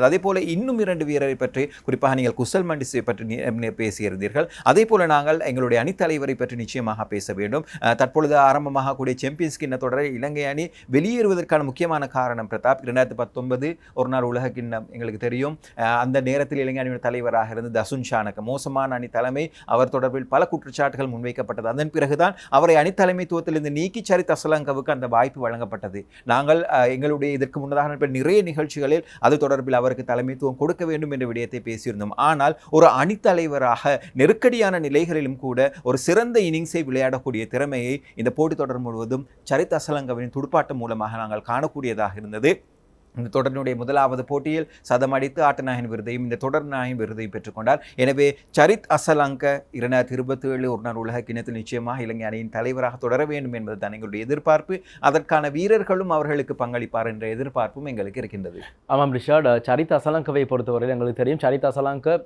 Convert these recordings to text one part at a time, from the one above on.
அதே போல இன்னும் இரண்டு வீரரை பற்றி குறிப்பாக நீங்கள் குசல் மண்டிஸை பற்றி பேசியிருந்தீர்கள். அதே போல நாங்கள் எங்களுடைய அணித்தலைவரை பற்றி நிச்சயமாக பேச வேண்டும். தற்பொழுது ஆரம்பமாக கூடிய சாம்பியன்ஸ் கிண்ண தொடரை இலங்கை அணி வெளியேறுவதற்கான முக்கியமான காரணம் பிரதாப் இரண்டாயிரத்தி பத்தொன்பது ஒரு நாள் உலக கிண்ணம் எங்களுக்கு தெரியும். அந்த நேரத்தில் இலங்கை அணியின் தலைவராக இருந்த தசுன் ஷானுக்கு மோசமான அணி தலைமை அவர் தொடர்பில் பல குற்றச்சாட்டுகள் முன்வைக்கப்பட்டது. அதன் பிறகுதான் அவரை அணித்தலைமைத்துவத்திலிருந்து நீக்கி சரி தசலங்கவுக்கு அந்த வாய்ப்பு வழங்கப்பட்டது. நாங்கள் எங்களுடைய இதற்கு முன்னதாக நிறைய நிகழ்ச்சிகளில் அது தொடர்பில் அவருக்கு தலைமைத்துவம் கொடுக்க வேண்டும் என்ற விடயத்தை பேசியிருந்தோம். ஆனால் ஒரு அணித்தலைவராக நெருக்கடியான நிலைகளிலும் கூட ஒரு சிறந்த இன்னிங்ஸை விளையாடக்கூடிய திறமையை இந்த போட்டித் தொடர் முழுவதும் சரித் அசலங்கவின் துடுப்பாட்டம் மூலமாக நாங்கள் காணக்கூடியதாக இருந்தது. இந்த தொடரினுடைய முதலாவது போட்டியில் சதமடித்து ஆட்டநாயகன் விருதையும் இந்த தொடர் நாயகன் விருதையும் பெற்றுக்கொண்டார். எனவே சரித் அசலங்க இரண்டாயிரத்தி இருபத்தி ஏழு ஒரு நாள் உலக கிணத்தில் நிச்சயமாக இலங்கை அணியின் தலைவராக தொடர வேண்டும் என்பது தான் எங்களுடைய எதிர்பார்ப்பு. அதற்கான வீரர்களும் அவர்களுக்கு பங்களிப்பார் என்ற எதிர்பார்ப்பும் எங்களுக்கு இருக்கின்றது. ஆமாம் ரிஷாட் சரித் அசலங்கவை பொறுத்தவரையில் எங்களுக்கு தெரியும். சரித் அசலங்க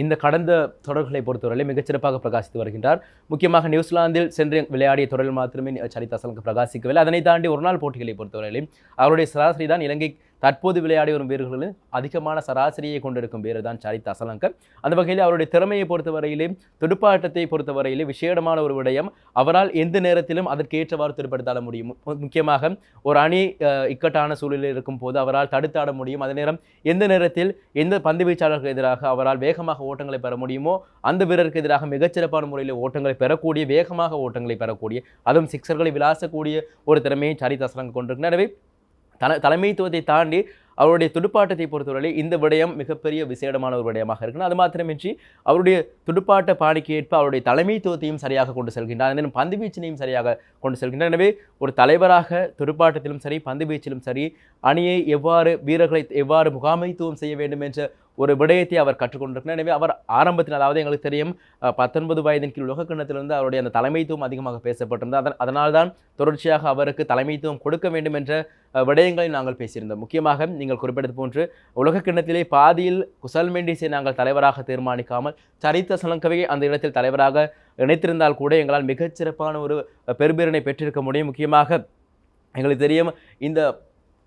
இந்த கடந்த தொடர்களை பொறுத்தவரையில் மிகச்சிறப்பாக பிரகாசித்து வருகின்றார். முக்கியமாக நியூசிலாந்தில் சென்று விளையாடிய தொடரில் மாத்திரமே சரித் அசலங்க பிரகாசிக்கவில்லை. அதனை தாண்டி ஒரு நாள் போட்டிகளை பொறுத்தவரையிலும் அவருடைய சராசரி தான் இலங்கை தற்போது விளையாடி வரும் வீரர்களில் அதிகமான சராசரியை கொண்டிருக்கும் வீரர் தான் சரித் அசலங்கர் அந்த வகையில் அவருடைய திறமையை பொறுத்தவரையிலே துடுப்பாட்டத்தை பொறுத்தவரையிலே விசேடமான ஒரு விடயம். அவரால் எந்த நேரத்திலும் அதற்கேற்றவாறு திருப்படுத்தாட முடியும். மு- முக்கியமாக ஒரு அணி இக்கட்டான சூழலில் இருக்கும் போது அவரால் தடுத்தாட முடியும். அதே நேரம் எந்த நேரத்தில் எந்த பந்து வீச்சாளருக்கு எதிராக அவரால் வேகமாக ஓட்டங்களை பெற முடியுமோ அந்த வீரருக்கு எதிராக மிகச்சிறப்பான முறையில் ஓட்டங்களை பெறக்கூடிய வேகமாக ஓட்டங்களை பெறக்கூடிய அதுவும் சிக்ஸர்களை விளாசக்கூடிய ஒரு திறமையை சரித் அசலங்கர் கொண்டிருக்கிறார். எனவே தல தலைமைத்துவத்தை தாண்டி அவருடைய துடுப்பாட்டத்தை பொறுத்தவரை இந்த விடயம் மிகப்பெரிய விசேடமான ஒரு விடயமாக இருக்குன்னு அது மாத்திரமின்றி அவருடைய துடுப்பாட்ட பாணிக்கு ஏற்ப அவருடைய தலைமைத்துவத்தையும் சரியாக கொண்டு செல்கின்றார். அதன் பந்து வீச்சினையும் சரியாக கொண்டு செல்கின்றார். எனவே ஒரு தலைவராக துடுப்பாட்டத்திலும் சரி பந்து வீச்சிலும் சரி அணியை எவ்வாறு வீரர்களை எவ்வாறு முகாமைத்துவம் செய்ய வேண்டும் என்ற ஒரு விடயத்தை அவர் கற்றுக்கொண்டிருக்கிறார். எனவே அவர் ஆரம்பத்தில் அதாவது எங்களுக்கு தெரியும் பத்தொன்பது வயதின் கீழ் கிண்ணத்திலிருந்து அவருடைய அந்த தலைமைத்துவம் அதிகமாக பேசப்பட்டிருந்தது. அதன் அதனால்தான் தொடர்ச்சியாக அவருக்கு தலைமைத்துவம் கொடுக்க வேண்டும் என்ற விடயங்களை நாங்கள் பேசியிருந்தோம். முக்கியமாக நீங்கள் குறிப்பிட்டது போன்று உலக கிண்ணத்திலே பாதியில் குசல் மெண்டிஸை நாங்கள் தலைவராக தீர்மானிக்காமல் சரித்த சலங்கவே அந்த இடத்தில் தலைவராக இணைத்திருந்தால் கூட எங்களால் மிகச்சிறப்பான ஒரு அஹ், பெற்றிருக்க முடியும். முக்கியமாக எங்களுக்கு தெரியும் இந்த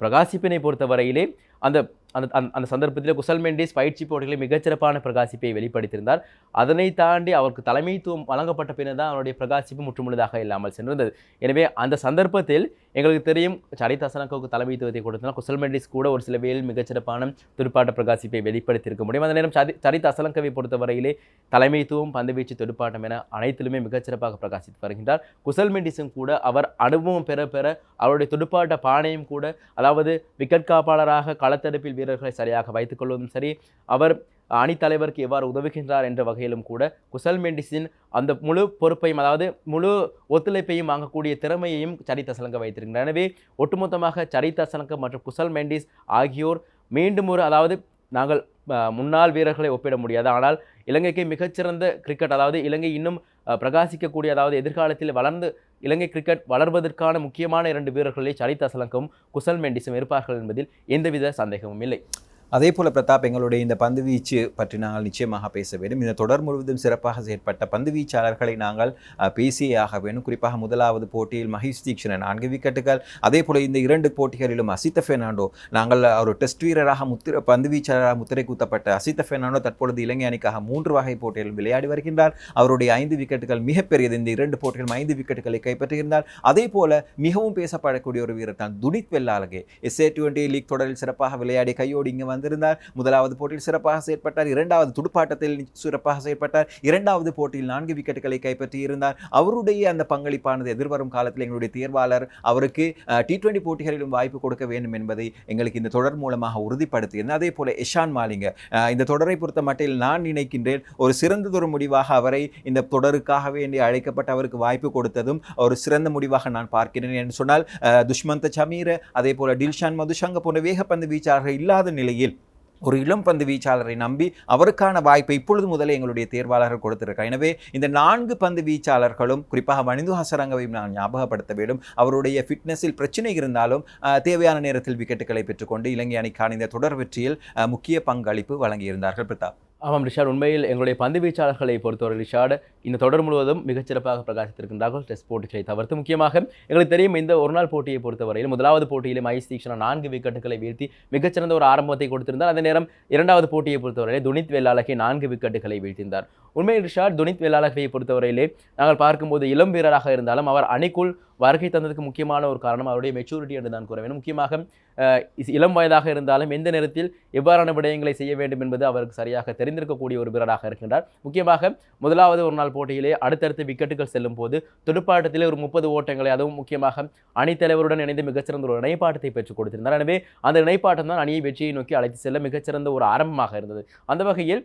பிரகாசிப்பினை பொறுத்தவரையிலே அந்த அந்த அந்த- அந்த சந்தர்ப்பத்தில் குசல் மெண்டிஸ் பயிற்சி போட்டிகளில் மிகச்சிறப்பான பிரகாசிப்பை வெளிப்படுத்தியிருந்தார். அதனை தாண்டி அவருக்கு தலைமைத்துவம் வழங்கப்பட்ட பின்னர் தான் அவருடைய பிரகாசிப்பு முற்றுமுழுதாக இல்லாமல் சென்றிருந்தது. எனவே அந்த சந்தர்ப்பத்தில் எங்களுக்கு தெரியும் சரித் அசனக்கோவுக்கு தலைமைத்துவத்தை கொடுத்தனால் குசல் மெண்டிஸ் கூட ஒரு சில வேளையில் மிகச்சிறப்பான துடுப்பாட்ட பிரகாசிப்பை வெளிப்படுத்தியிருக்க முடியும். அந்த நேரம் சரி சரித் அசலங்கவை பொறுத்தவரையிலே தலைமைத்துவம் பந்துவீச்சு துடுப்பாட்டம் என அனைத்திலுமே மிகச்சிறப்பாக பிரகாசித்து வருகின்றார். குசல் மெண்டிஸும் கூட அவர் அனுபவம் பெற பெற அவருடைய துடுப்பாட்ட பானையும் கூட அதாவது விக்கெட் காப்பாளராக களத்தடுப்பில் வீரர்களை சரியாக வைத்துக் கொள்வதும் சரி அவர் அணித்தலைவருக்கு எவ்வாறு உதவுகின்றார் என்ற வகையிலும் கூட குசல் மெண்டிஸின் அந்த முழு பொறுப்பையும் அதாவது முழு ஒத்துழைப்பையும் வாங்கக்கூடிய திறமையையும் சரித்த சலங்க வைத்திருக்கிறார். எனவே ஒட்டுமொத்தமாக சரித்த சலங்க மற்றும் குசல் மெண்டிஸ் ஆகியோர் மீண்டும் ஒரு அதாவது நாங்கள் முன்னாள் வீரர்களை ஒப்பிட முடியாது. ஆனால் இலங்கைக்கு மிகச்சிறந்த கிரிக்கெட் அதாவது இலங்கை இன்னும் பிரகாசிக்கக்கூடிய அதாவது எதிர்காலத்தில் வளர்ந்து இலங்கை கிரிக்கெட் வளர்வதற்கான முக்கியமான இரண்டு வீரர்களை சரிதா சலங்கவும் குசல் மெண்டிஸும் இருப்பார்கள் என்பதில் எந்தவித சந்தேகமும் இல்லை. அதே போல பிரதாப் எங்களுடைய இந்த பந்து வீச்சு பற்றி நாங்கள் நிச்சயமாக பேச வேண்டும். இந்த தொடர் முழுவதும் சிறப்பாக செயற்பட்ட பந்துவீச்சாளர்களை நாங்கள் பேசியே ஆக வேண்டும். குறிப்பாக முதலாவது போட்டியில் மஹேஷ் தீக்ஷணன் நான்கு விக்கெட்டுகள். அதே போல இந்த இரண்டு போட்டிகளிலும் அசித்த பெர்னாண்டோ நாங்கள் ஒரு டெஸ்ட் வீரராக முத்திர பந்து வீச்சாளராக முத்திரை குத்தப்பட்ட அசித்த பெர்னாண்டோ தற்பொழுது இலங்கை அணிக்காக மூன்று வகை போட்டிகளில் விளையாடி வருகின்றார். அவருடைய ஐந்து விக்கெட்டுகள் மிகப்பெரியது. இந்த இரண்டு போட்டிகளும் ஐந்து விக்கெட்டுகளை கைப்பற்றியிருந்தார் அதே போல மிகவும் பேசப்படக்கூடிய ஒரு வீரர் தான் Dunith Wellalage SA twenty league தொடரில் சிறப்பாக விளையாடி கையோடு இங்கே வந்து வந்திருந்தார். முதலாவது போட்டியில் சிறப்பாக செயற்பட்டார். இரண்டாவது துடுப்பாட்டத்தில் சிறப்பாக செயற்பட்டார். இரண்டாவது போட்டியில் நான்கு விக்கெட்டுகளை கைப்பற்றி இருந்தார் அவருடைய அந்த பங்களிப்பானது எதிர்வரும் காலத்தில் எங்களுடைய தேர்வாளர் அவருக்கு டி டுவெண்ட்டி போட்டிகளிலும் வாய்ப்பு கொடுக்க வேண்டும் என்பதை எங்களுக்கு இந்த தொடர் மூலமாக உறுதிப்படுத்தியிருந்தது அதே போல இஷான் மாலிங்க இந்த தொடரை பொறுத்த மட்டில் நான் நினைக்கின்றேன் ஒரு சிறந்ததொரு முடிவாக அவரை இந்த தொடருக்காக வேண்டி அழைக்கப்பட்ட அவருக்கு வாய்ப்பு கொடுத்ததும் ஒரு சிறந்த முடிவாக நான் பார்க்கிறேன் என்று சொன்னால் துஷ்மந்த சமீர அதே போல டில்ஷான் மதுஷங்க போன்ற வேகப்பந்து வீச்சாளர்கள் இல்லாத நிலையில் ஒரு இளம் பந்து வீச்சாளரை நம்பி அவருக்கான வாய்ப்பை இப்பொழுது முதலே எங்களுடைய தேர்வாளர்கள் கொடுத்திருக்கார் எனவே இந்த நான்கு பந்து வீச்சாளர்களும் குறிப்பாக வனிந்து ஹசரங்கவையும் நான் ஞாபகப்படுத்த வேண்டும். அவருடைய ஃபிட்னஸில் பிரச்சனை இருந்தாலும் தேவையான நேரத்தில் விக்கெட்டுகளை பெற்றுக்கொண்டு இலங்கை அணிக்கான இந்த தொடர் வெற்றியில் முக்கிய பங்களிப்பு வழங்கியிருந்தார்கள். பிரதாப். ஆமாம் ரிஷாட். உண்மையில் எங்களுடைய பந்து வீச்சாளர்களை பொறுத்தவரை ரிஷாட் இந்த தொடர் முழுவதும் மிகச்சிறப்பாக பிரகாசித்திருக்கின்றார்கள் டெஸ்ட் போட்டிகளை தவிர்த்து முக்கியமாக எங்களுக்கு தெரியும் இந்த ஒரு நாள் போட்டியை பொறுத்தவரையில் முதலாவது போட்டியிலே ஐஸ் தீக்ஷனா நான்கு விக்கெட்டுகளை வீழ்த்தி மிகச்சிறந்த ஒரு ஆரம்பத்தை கொடுத்திருந்தார். அதே நேரம் இரண்டாவது போட்டியை பொறுத்தவரையில் துனித் வேலாளகை நான்கு விக்கெட்டுகளை வீழ்த்தியிருந்தார். உண்மையில் ரிஷாட் துனித் வேலாளகையை பொறுத்தவரையிலே நாங்கள் பார்க்கும்போது இளம் வீரராக இருந்தாலும் அவர் அணிக்குள் வருகை தந்ததுக்கு முக்கியமான ஒரு காரணம் அவருடைய மெச்சூரிட்டி என்று தான் கூற வேண்டும். முக்கியமாக இளம் வயதாக இருந்தாலும் எந்த நேரத்தில் எவ்வாறான விடயங்களை செய்ய வேண்டும் என்பது அவருக்கு சரியாக தெரிந்திருக்கக்கூடிய ஒரு வீரராக இருக்கின்றார். முக்கியமாக முதலாவது ஒரு நாள் போட்டியிலே அடுத்தடுத்து விக்கெட்டுகள் செல்லும் போது துடுப்பாட்டத்திலே ஒரு முப்பது ஓட்டங்களை அதுவும் முக்கியமாக அணித்தலைவருடன் இணைந்து மிகச்சிறந்த ஒரு இணைப்பாட்டத்தை பெற்றுக் கொடுத்திருந்தார். எனவே அந்த இணைப்பாட்டம் தான் அணியை வெற்றியை நோக்கி அழைத்து செல்ல மிகச்சிறந்த ஒரு ஆரம்பமாக இருந்தது. அந்த வகையில்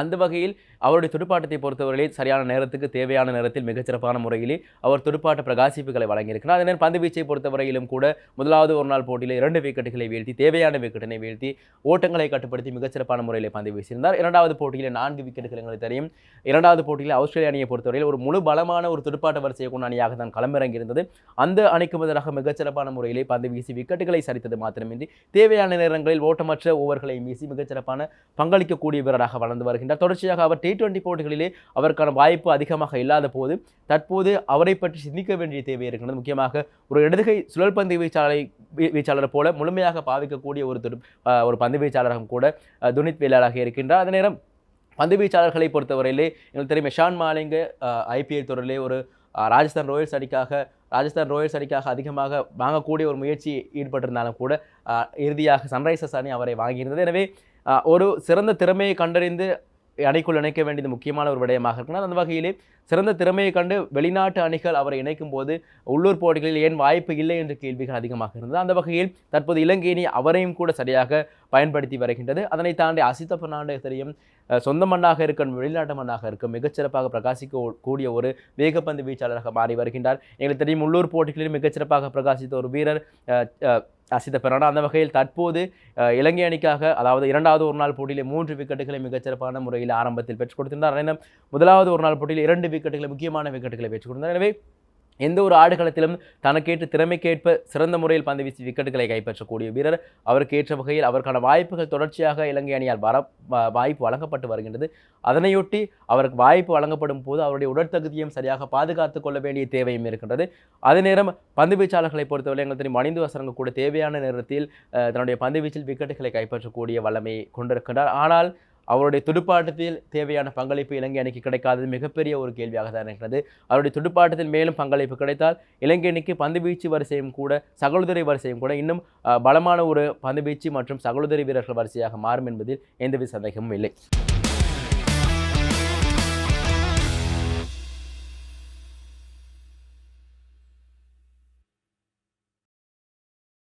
அந்த வகையில் அவருடைய துடுப்பாட்டத்தை பொறுத்தவரையில் சரியான நேரத்துக்கு தேவையான நேரத்தில் மிகச்சிறப்பான முறையிலே அவர் துடுப்பாட்ட பிரகாசிப்புகளை வழங்கியிருக்கிறார். அதே நேரம் பந்து வீச்சை பொறுத்தவரையிலும் கூட முதலாவது ஒரு நாள் போட்டியில் இரண்டு விக்கெட்டுகளை வீழ்த்தி தேவையான விக்கெட்டினை வீழ்த்தி ஓட்டங்களை கட்டுப்படுத்தி மிகச்சிறப்பான முறையில் பந்து வீசியிருந்தார். இரண்டாவது போட்டியில் நான்கு விக்கெட்டுகள் எங்களுக்கு தெரியும். இரண்டாவது போட்டியில் ஆஸ்திரேலிய அணியை பொறுத்தவரையில் ஒரு முழு பலமான ஒரு துடுப்பாட்ட வரிசையை கொண்ட அணியாக தான் களமிறங்கியிருந்தது. அந்த அணிக்கு பதிலாக மிகச்சிறப்பான முறையிலே பந்து வீசி விக்கெட்டுகளை சரித்தது மாத்திரமின்றி தேவையான நேரங்களில் ஓட்டமற்ற ஓவர்களை வீசி மிகச்சிறப்பான பங்களிக்கக்கூடிய வீரராக வளர்ந்து வருகின்றார் தொடர்ச்சியாக அவர் டி டுவெண்டி போட்டிகளிலே அவருக்கான வாய்ப்பு அதிகமாக இல்லாத போது தற்போது அவரை பற்றி சிந்திக்க வேண்டிய தேவை இருக்கின்றது முக்கியமாக ஒரு இடதுகை சுழல்பந்து வீச்சாளரை வீச்சாளர் போல முழுமையாக பாவிக்கக்கூடிய ஒரு ஒரு பந்து வீச்சாளராகவும் கூட துனித் வேளாளராக இருக்கின்றார். அதே நேரம் பந்து வீச்சாளர்களை பொறுத்தவரையிலே எங்களுக்கு தெரியும் ஷான் மாலிங்க ஐபிஎல் தொடரிலே ஒரு ராஜஸ்தான் ராயல்ஸ் அணிக்காக ராஜஸ்தான் ராயல்ஸ் அணிக்காக அதிகமாக வாங்கக்கூடிய ஒரு முயற்சி ஈடுபட்டிருந்தாலும் கூட இறுதியாக சன்ரைசர்ஸ் அணி அவரை வாங்கியிருந்தது. எனவே ஒரு சிறந்த திறமையை கண்டறிந்து அணிக்குள் இணைக்க வேண்டியது முக்கியமான ஒரு விடயமாக இருக்கிறது அந்த வகையிலே சிறந்த திறமையை கண்டு வெளிநாட்டு அணிகள் அவரை இணைக்கும் போது உள்ளூர் போட்டிகளில் ஏன் வாய்ப்பு இல்லை என்ற கேள்விகள் அதிகமாக இருந்தது. அந்த வகையில் தற்போது இலங்கை அணி அவரையும் கூட சரியாக பயன்படுத்தி வருகின்றது. அதனை தாண்டி அசித்த பெர்னாண்டஸையும் தெரியும் சொந்த மண்ணாக இருக்கும் வெளிநாட்டு மண்ணாக இருக்கும் மிகச்சிறப்பாக பிரகாசிக்க கூடிய ஒரு வேகப்பந்து வீச்சாளராக மாறி வருகின்றார். எங்களுக்கு தெரியும் உள்ளூர் போட்டிகளில் மிகச்சிறப்பாக பிரகாசித்த ஒரு வீரர் அசித்த பெர்னாண்டோ அந்த வகையில் தற்போது இலங்கை அணிக்காக அதாவது இரண்டாவது ஒரு நாள் போட்டியிலே மூன்று விக்கெட்டுகளை மிகச்சிறப்பான முறையில் ஆரம்பத்தில் பெற்றுக் கொடுத்திருந்தார். அதே முதலாவது ஒரு நாள் போட்டியில் இரண்டு விக்கெட்டுகளை முக்கியமான விக்கெட்டுகளை பெற்றுக் கொடுத்தார் எனவே எந்த ஒரு ஆடுகளத்திலும் தனக்கேற்ற திறமைக்கேற்ப சிறந்த முறையில் பந்து வீசி விக்கெட்டுகளை கைப்பற்றக்கூடிய வீரர். அவருக்கு ஏற்ற வகையில் அவருக்கான வாய்ப்புகள் தொடர்ச்சியாக இலங்கை அணியால் வர வாய்ப்பு வழங்கப்பட்டு வருகின்றது. அதனையொட்டி அவருக்கு வாய்ப்பு வழங்கப்படும் போது அவருடைய உடற்தகுதியும் சரியாக பாதுகாத்து கொள்ள வேண்டிய தேவையும் இருக்கின்றது. அதே நேரம் பந்து வீச்சாளர்களை பொறுத்தவரை எங்களுக்கு தெரியும் மணிந்து வசரங்க கூட தேவையான நேரத்தில் தன்னுடைய பந்து வீச்சில் விக்கெட்டுகளை கைப்பற்றக்கூடிய வல்லமையை கொண்டிருக்கின்றார். ஆனால் அவருடைய துடுப்பாட்டத்தில் தேவையான பங்களிப்பு இலங்கை அணிக்கு கிடைக்காதது மிகப்பெரிய ஒரு கேள்வியாக தான் இருக்கிறது. அவருடைய துடுப்பாட்டத்தில் மேலும் பங்களிப்பு கிடைத்தால் இலங்கை அணிக்கு பந்துவீச்சு வரிசையும் கூட சகோதரி வரிசையும் கூட இன்னும் பலமான ஒரு பந்துவீச்சு மற்றும் சகோதரி வீரர்கள் வரிசையாக மாறும் என்பதில் எந்தவித சந்தேகமும் இல்லை.